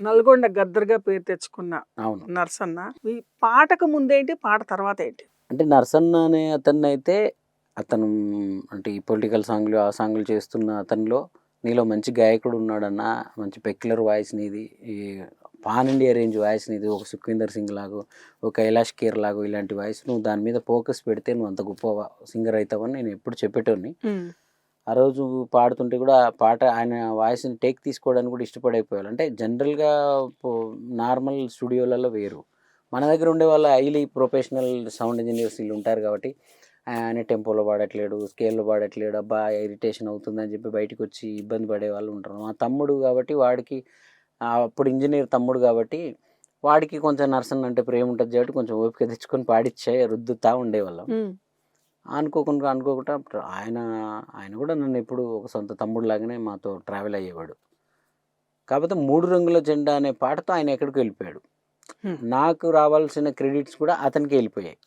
నల్గొండ గద్దర్గా పేరు తెచ్చుకున్న అవును. నర్సన్న ఈ పాటకు ముందేంటి పాట తర్వాత ఏంటి? అంటే నర్సన్న అనే అతన్ని అయితే అతను అంటే ఈ పొలిటికల్ సాంగ్లు ఆ సాంగ్లు చేస్తున్న అతనిలో నీలో మంచి గాయకుడు ఉన్నాడన్న మంచి పెక్యులర్ వాయిస్ నీది ఈ పాన్ ఇండియా రేంజ్ వాయిస్ నీది ఒక సుఖ్వీందర్ సింగ్ లాగో ఒక కైలాష్ కేర్ లాగో ఇలాంటి వాయిస్ నువ్వు దాని మీద ఫోకస్ పెడితే నువ్వు అంత గొప్ప సింగర్ అవుతావని నేను ఎప్పుడు చెప్పేటోని ఆ రోజు పాడుతుంటే కూడా ఆ పాట ఆయన వాయిస్ని టేక్ తీసుకోవడానికి కూడా ఇష్టపడైపోయారు. అంటే జనరల్గా నార్మల్ స్టూడియోలలో వేరు. మన దగ్గర ఉండే వాళ్ళ హైలీ ప్రొఫెషనల్ సౌండ్ ఇంజనీర్స్ వీళ్ళు ఉంటారు కాబట్టి ఆయన టెంపోలో పాడట్లేడు స్కేల్లో పాడట్లేడు అబ్బా ఇరిటేషన్ అవుతుందని చెప్పి బయటకు వచ్చి ఇబ్బంది పడే వాళ్ళు ఉంటారు. మా తమ్ముడు కాబట్టి వాడికి అప్పుడు ఇంజనీర్ తమ్ముడు కాబట్టి వాడికి కొంచెం నర్సన్ అంటే ప్రేమ ఉంటుంది కాబట్టి కొంచెం ఓపిక తెచ్చుకొని పాడిచ్చే రుద్దుతా ఉండేవాళ్ళం. అనుకోకుండా అనుకోకుండా ఆయన ఆయన కూడా నన్ను ఎప్పుడు ఒక సొంత తమ్ముడు లాగానే మాతో ట్రావెల్ అయ్యేవాడు. కాకపోతే మూడు రంగుల జెండా అనే పాటతో ఆయన ఎక్కడికి వెళ్ళిపోయాడు. నాకు రావాల్సిన క్రెడిట్స్ కూడా అతనికి వెళ్ళిపోయాయి.